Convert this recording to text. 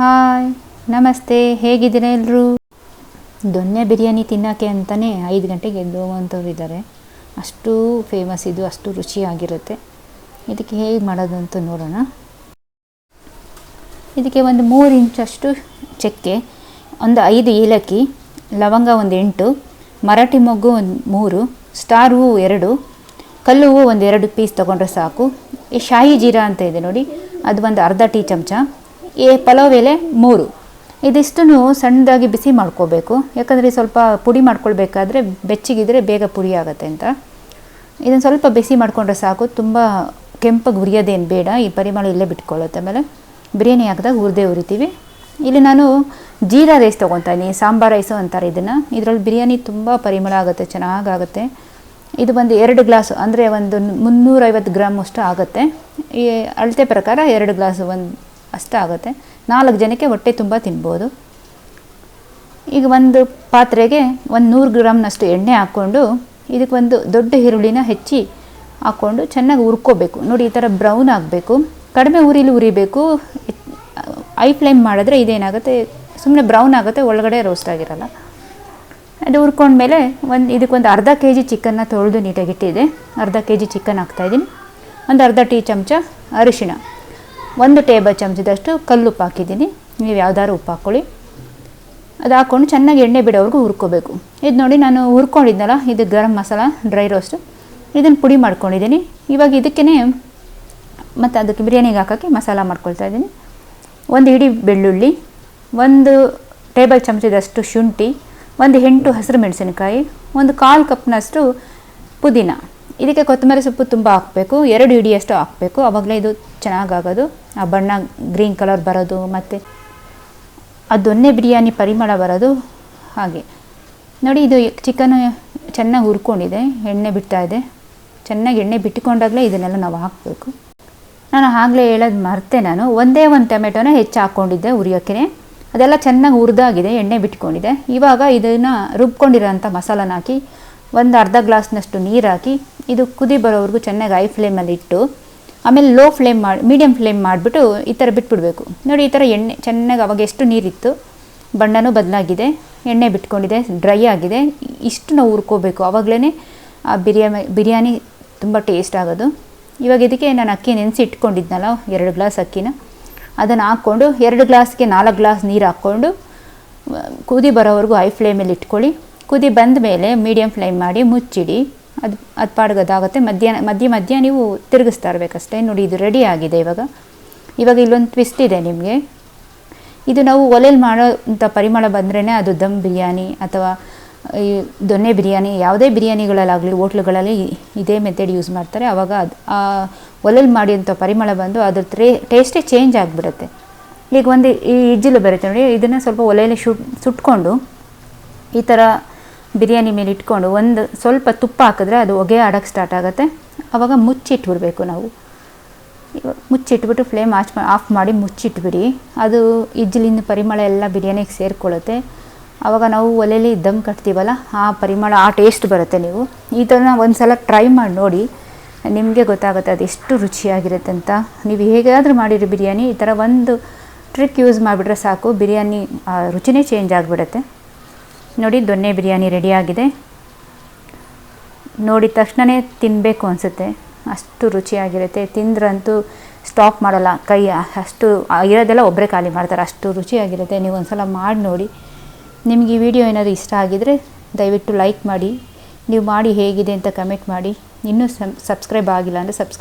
Hi, ನಮಸ್ತೆ, ಹೇಗಿದ್ದೀರಾ ಎಲ್ಲರೂ ದೊನ್ನೆ ಬಿರಿಯಾನಿ ತಿನ್ನೋಕ್ಕೆ ಅಂತಲೇ ಐದು ಗಂಟೆಗೆ ಎದ್ದು ಹೋಗುವಂಥವ್ರು ಇದ್ದಾರೆ. ಅಷ್ಟು ಫೇಮಸ್ ಇದು, ಅಷ್ಟು ರುಚಿಯಾಗಿರುತ್ತೆ. ಇದಕ್ಕೆ ಹೇಗೆ ಮಾಡೋದು ಅಂತ ನೋಡೋಣ. ಇದಕ್ಕೆ ಒಂದು ಮೂರು ಇಂಚಷ್ಟು ಚಕ್ಕೆ, ಒಂದು ಐದು ಏಲಕ್ಕಿ, ಲವಂಗ ಒಂದು ಎಂಟು, ಮರಾಠಿ ಮೊಗ್ಗು ಒಂದು ಮೂರು, ಸ್ಟಾರ್ ಹೂವು ಎರಡು, ಕಲ್ಲು ಹೂವು ಒಂದು ಎರಡು ಪೀಸ್ ತೊಗೊಂಡ್ರೆ ಸಾಕು. ಈ ಶಾಹಿ ಜೀರಾ ಅಂತ ಇದೆ ನೋಡಿ, ಅದು ಒಂದು ಅರ್ಧ ಟೀ ಚಮಚ. ಈ ಪಲಾವ್ ಎಲೆ ಮೂರು. ಇದಿಷ್ಟನ್ನು ಸಣ್ಣದಾಗಿ ಬಿಸಿ ಮಾಡ್ಕೋಬೇಕು. ಯಾಕಂದರೆ ಸ್ವಲ್ಪ ಪುಡಿ ಮಾಡ್ಕೊಳ್ಬೇಕಾದ್ರೆ ಬೆಚ್ಚಗಿದ್ರೆ ಬೇಗ ಪುಡಿ ಆಗುತ್ತೆ ಅಂತ. ಇದನ್ನು ಸ್ವಲ್ಪ ಬಿಸಿ ಮಾಡಿಕೊಂಡ್ರೆ ಸಾಕು. ತುಂಬ ಕೆಂಪಗೆ ಉರಿಯೋದೇನು ಬೇಡ. ಈ ಪರಿಮಳ ಇಲ್ಲೇ ಬಿಟ್ಕೊಳ್ಳುತ್ತೆ ಆಮೇಲೆ. ಬಿರಿಯಾನಿ ಹಾಕಿದಾಗ ಹುರಿದೇ ಉರಿತೀವಿ. ಇಲ್ಲಿ ನಾನು ಜೀರಾ ರೈಸ್ ತೊಗೊತಾ ಇದ್ದೀನಿ. ಸಾಂಬಾರ್ ರೈಸು ಅಂತಾರೆ ಇದನ್ನು. ಇದರಲ್ಲಿ ಬಿರಿಯಾನಿ ತುಂಬ ಪರಿಮಳ ಆಗುತ್ತೆ ಚೆನ್ನಾಗಾಗುತ್ತೆ ಇದು ಬಂದು ಎರಡು ಗ್ಲಾಸು, ಅಂದರೆ ಒಂದು ಮುನ್ನೂರೈವತ್ತು ಗ್ರಾಮ್ ಅಷ್ಟು ಆಗುತ್ತೆ. ಈ ಅಳತೆ ಪ್ರಕಾರ ಎರಡು ಗ್ಲಾಸು ಒಂದು ಅಷ್ಟು ಆಗುತ್ತೆ. ನಾಲ್ಕು ಜನಕ್ಕೆ ಹೊಟ್ಟೆ ತುಂಬ ತಿನ್ಬೋದು. ಈಗ ಒಂದು ಪಾತ್ರೆಗೆ ಒಂದು ನೂರು ಗ್ರಾಮ್ನಷ್ಟು ಎಣ್ಣೆ ಹಾಕ್ಕೊಂಡು ಇದಕ್ಕೆ ಒಂದು ದೊಡ್ಡ ಈರುಳ್ಳಿನ ಹೆಚ್ಚಿ ಹಾಕ್ಕೊಂಡು ಚೆನ್ನಾಗಿ ಹುರ್ಕೋಬೇಕು. ನೋಡಿ ಈ ಥರ ಬ್ರೌನ್ ಆಗಬೇಕು. ಕಡಿಮೆ ಉರಿಲಿ ಉರಿಬೇಕು ಐ ಫ್ಲೇಮ್ ಮಾಡಿದ್ರೆ ಇದೇನಾಗುತ್ತೆ? ಸುಮ್ಮನೆ ಬ್ರೌನ್ ಆಗುತ್ತೆ, ಒಳಗಡೆ ರೋಸ್ಟ್ ಆಗಿರಲ್ಲ. ಅದು ಹುರ್ಕೊಂಡ್ಮೇಲೆ ಒಂದು ಇದಕ್ಕೊಂದು ಅರ್ಧ ಕೆ ಜಿ ಚಿಕನ್ನ ತೊಳೆದು ನೀಟಾಗಿ ಇಟ್ಟಿದೆ. ಅರ್ಧ ಕೆ ಜಿ ಚಿಕನ್ ಹಾಕ್ತಾಯಿದ್ದೀನಿ ಒಂದು ಅರ್ಧ ಟೀ ಚಮಚ ಅರಿಶಿಣ. ಒಂದು ಟೇಬಲ್ ಚಮಚದಷ್ಟು ಕಲ್ಲುಪ್ಪು ಹಾಕಿದ್ದೀನಿ. ನೀವು ಯಾವ್ದಾದ್ರು ಉಪ್ಪು ಹಾಕ್ಕೊಳ್ಳಿ. ಅದು ಹಾಕ್ಕೊಂಡು ಚೆನ್ನಾಗಿ ಎಣ್ಣೆ ಬಿಡೋವರೆಗೂ ಹುರ್ಕೋಬೇಕು. ಇದು ನೋಡಿ ನಾನು ಹುರ್ಕೊಂಡಿದ್ನಲ್ಲ, ಇದು ಗರಂ ಮಸಾಲ, ಡ್ರೈ ರೋಸ್ಟ್. ಇದನ್ನು ಪುಡಿ ಮಾಡ್ಕೊಂಡಿದ್ದೀನಿ. ಇವಾಗ ಇದಕ್ಕೇ ಮತ್ತು ಅದಕ್ಕೆ ಬಿರಿಯಾನಿಗೆ ಹಾಕೋಕ್ಕೆ ಮಸಾಲ ಮಾಡ್ಕೊಳ್ತಾ ಇದ್ದೀನಿ. ಒಂದು ಇಡೀ ಬೆಳ್ಳುಳ್ಳಿ, ಒಂದು ಟೇಬಲ್ ಚಮಚದಷ್ಟು ಶುಂಠಿ, ಒಂದು ಎಂಟು ಹಸಿರು ಮೆಣಸಿನಕಾಯಿ, ಒಂದು ಕಾಲು ಕಪ್ನಷ್ಟು ಪುದೀನ. ಇದಕ್ಕೆ ಕೊತ್ತಂಬರಿ ಸೊಪ್ಪು ತುಂಬ ಹಾಕಬೇಕು. ಎರಡು ಇಡಿಯಷ್ಟು ಹಾಕಬೇಕು. ಅವಾಗಲೇ ಇದು ಚೆನ್ನಾಗಾಗೋದು. ಆ ಬಣ್ಣ ಗ್ರೀನ್ ಕಲರ್ ಬರೋದು ಮತ್ತು ಆ ದೊನ್ನೆ ಬಿರಿಯಾನಿ ಪರಿಮಳ ಬರೋದು ಹಾಗೆ. ನೋಡಿ ಇದು ಚಿಕನ್ ಚೆನ್ನಾಗಿ ಹುರ್ಕೊಂಡಿದೆ, ಎಣ್ಣೆ ಬಿಡ್ತಾ ಇದೆ. ಚೆನ್ನಾಗಿ ಎಣ್ಣೆ ಬಿಟ್ಟುಕೊಂಡಾಗಲೇ ಇದನ್ನೆಲ್ಲ ನಾವು ಹಾಕಬೇಕು. ನಾನು ಆಗಲೇ ಹೇಳೋದು ಮರ್ತೆ ನಾನು. ಒಂದೇ ಒಂದು ಟೊಮೆಟೊನ ಹೆಚ್ಚು ಹಾಕ್ಕೊಂಡಿದ್ದೆ ಉರಿಯೋಕ್ಕೆ ಅದೆಲ್ಲ ಚೆನ್ನಾಗಿ ಹುರಿದಾಗಿದೆ, ಎಣ್ಣೆ ಬಿಟ್ಕೊಂಡಿದೆ. ಇವಾಗ ಇದನ್ನು ರುಬ್ಕೊಂಡಿರೋಂಥ ಮಸಾಲನ ಹಾಕಿ ಒಂದು ಅರ್ಧ ಗ್ಲಾಸ್ನಷ್ಟು ನೀರು ಹಾಕಿ, ಇದು ಕುದಿ ಬರೋವರೆಗೂ ಚೆನ್ನಾಗಿ ಐ ಫ್ಲೇಮಲ್ಲಿ ಇಟ್ಟು ಆಮೇಲೆ ಲೋ ಫ್ಲೇಮ್ ಮಾಡಿ ಮೀಡಿಯಮ್ ಫ್ಲೇಮ್ ಮಾಡಿಬಿಟ್ಟು ಈ ಥರ ಬಿಟ್ಬಿಡಬೇಕು. ನೋಡಿ ಈ ಥರ ಎಣ್ಣೆ, ಚೆನ್ನಾಗಿ ಅವಾಗ ಎಷ್ಟು ನೀರಿತ್ತು? ಬಣ್ಣನೂ ಬದಲಾಗಿದೆ, ಎಣ್ಣೆ ಬಿಟ್ಕೊಂಡಿದೆ ಡ್ರೈ ಆಗಿದೆ. ಇಷ್ಟು ನಾವು ಹುರ್ಕೋಬೇಕು. ಆವಾಗಲೇ ಆ ಬಿರಿಯಾನಿ ಬಿರಿಯಾನಿ ತುಂಬ ಟೇಸ್ಟ್ ಆಗೋದು. ಇವಾಗ ಇದಕ್ಕೆ ನಾನು ಅಕ್ಕಿ ನೆನೆಸಿ ಇಟ್ಕೊಂಡಿದ್ನಲ್ಲ, ಎರಡು ಗ್ಲಾಸ್ ಅಕ್ಕಿನ. ಅದನ್ನು ಹಾಕ್ಕೊಂಡು ಎರಡು ಗ್ಲಾಸ್ಗೆ ನಾಲ್ಕು ಗ್ಲಾಸ್ ನೀರು ಹಾಕ್ಕೊಂಡು ಕುದಿ ಬರೋವರೆಗೂ ಹೈ ಫ್ಲೇಮಲ್ಲಿ ಇಟ್ಕೊಳ್ಳಿ. ಕುದಿ ಬಂದ ಮೇಲೆ ಮೀಡಿಯಮ್ ಫ್ಲೇಮ್ ಮಾಡಿ ಮುಚ್ಚಿಡಿ. ಅದು ಅದು ಪಾಡ್ಗೆ ಅದಾಗುತ್ತೆ ಮಧ್ಯಾಹ್ನ, ಮಧ್ಯ ಮಧ್ಯ ನೀವು ತಿರುಗಿಸ್ತಾ ಇರಬೇಕಷ್ಟೇ. ನೋಡಿ, ಇದು ರೆಡಿ ಆಗಿದೆ ಇವಾಗ. ಇವಾಗ ಇಲ್ಲೊಂದು ಟ್ವಿಸ್ಟ್ ಇದೆ ನಿಮಗೆ. ಇದು ನಾವು ಒಲೆಯಲ್ಲಿ ಮಾಡೋಂಥ ಪರಿಮಳ ಬಂದ್ರೇ ಅದು ದಮ್ ಬಿರಿಯಾನಿ ಅಥವಾ, ಈ ದೊನ್ನೆ ಬಿರಿಯಾನಿ, ಯಾವುದೇ ಬಿರಿಯಾನಿಗಳಲ್ಲಾಗಲಿ, ಹೋಟ್ಲುಗಳಲ್ಲಿ ಇದೇ ಮೆಥಡ್ ಯೂಸ್ ಮಾಡ್ತಾರೆ. ಆವಾಗ ಅದು, ಆ ಒಲೆಯಲ್ಲಿ ಮಾಡಿದಂಥ ಪರಿಮಳ ಬಂದು ಅದ್ರ ಟ್ರೇ ಟೇಸ್ಟೇ ಚೇಂಜ್ ಆಗಿಬಿಡುತ್ತೆ. ಈಗ ಒಂದು ಈ ಇಜ್ಜಿಲು ಬರುತ್ತೆ ನೋಡಿ, ಇದನ್ನು ಸ್ವಲ್ಪ ಒಲೆಯಲ್ಲಿ ಶುಟ್ ಸುಟ್ಕೊಂಡು ಈ ಥರ ಬಿರಿಯಾನಿ ಮೇಲೆ ಇಟ್ಕೊಂಡು ಒಂದು ಸ್ವಲ್ಪ ತುಪ್ಪ ಹಾಕಿದ್ರೆ ಅದು ಒಗೆ ಆಡೋಕ್ಕೆ ಸ್ಟಾರ್ಟ್ ಆಗುತ್ತೆ. ಆವಾಗ ಮುಚ್ಚಿಟ್ಬಿಡಬೇಕು ನಾವು. ಇವಾಗ ಮುಚ್ಚಿಟ್ಬಿಟ್ಟು ಫ್ಲೇಮ್ ಆಚ್ ಆಫ್ ಮಾಡಿ ಮುಚ್ಚಿಟ್ಬಿಡಿ. ಅದು ಇಜ್ಜಲಿನ ಪರಿಮಳ ಎಲ್ಲ ಬಿರಿಯಾನಿಗೆ ಸೇರಿಕೊಳ್ಳುತ್ತೆ. ಆವಾಗ ನಾವು ಒಲೆಯಲ್ಲಿ ದಮ್ ಕಟ್ತೀವಲ್ಲ, ಆ ಪರಿಮಳ, ಆ ಟೇಸ್ಟ್ ಬರುತ್ತೆ ನೀವು. ಈ ಥರನ ಒಂದು ಸಲ ಟ್ರೈ ಮಾಡಿ ನೋಡಿ, ನಿಮಗೆ ಗೊತ್ತಾಗುತ್ತೆ ಅದು ಎಷ್ಟು ರುಚಿಯಾಗಿರುತ್ತೆ ಅಂತ. ನೀವು ಹೇಗಾದರೂ ಮಾಡಿರಿ ಬಿರಿಯಾನಿ, ಈ ಥರ ಒಂದು ಟ್ರಿಕ್ ಯೂಸ್ ಮಾಡಿಬಿಟ್ರೆ ಸಾಕು. ಬಿರಿಯಾನಿ ರುಚಿನೇ ಚೇಂಜ್ ಆಗಿಬಿಡುತ್ತೆ. ನೋಡಿ ದೊನ್ನೆ ಬಿರಿಯಾನಿ ರೆಡಿಯಾಗಿದೆ ನೋಡಿದ ತಕ್ಷಣವೇ ತಿನ್ನಬೇಕು ಅನಿಸುತ್ತೆ. ಅಷ್ಟು ರುಚಿಯಾಗಿರುತ್ತೆ. ತಿಂದ್ರಂತೂ ಸ್ಟಾಪ್ ಮಾಡಲ್ಲ. ಕೈ ಅಷ್ಟು ಇರೋದೆಲ್ಲ ಒಬ್ಬರೇ ಖಾಲಿ ಮಾಡ್ತಾರೆ. ಅಷ್ಟು ರುಚಿಯಾಗಿರುತ್ತೆ. ನೀವು ಒಂದು ಸಲ ಮಾಡಿ ನೋಡಿ. ನಿಮಗೆ ಈ ವಿಡಿಯೋ ಏನಾದರೂ ಇಷ್ಟ ಆಗಿದರೆ ದಯವಿಟ್ಟು ಲೈಕ್ ಮಾಡಿ. ನೀವು ಮಾಡಿ ಹೇಗಿದೆ ಅಂತ ಕಮೆಂಟ್ ಮಾಡಿ. ಇನ್ನೂ ಸಬ್ಸ್ಕ್ರೈಬ್ ಆಗಿಲ್ಲ ಅಂದರೆ ಸಬ್ಸ್ಕ್ರೈಬ್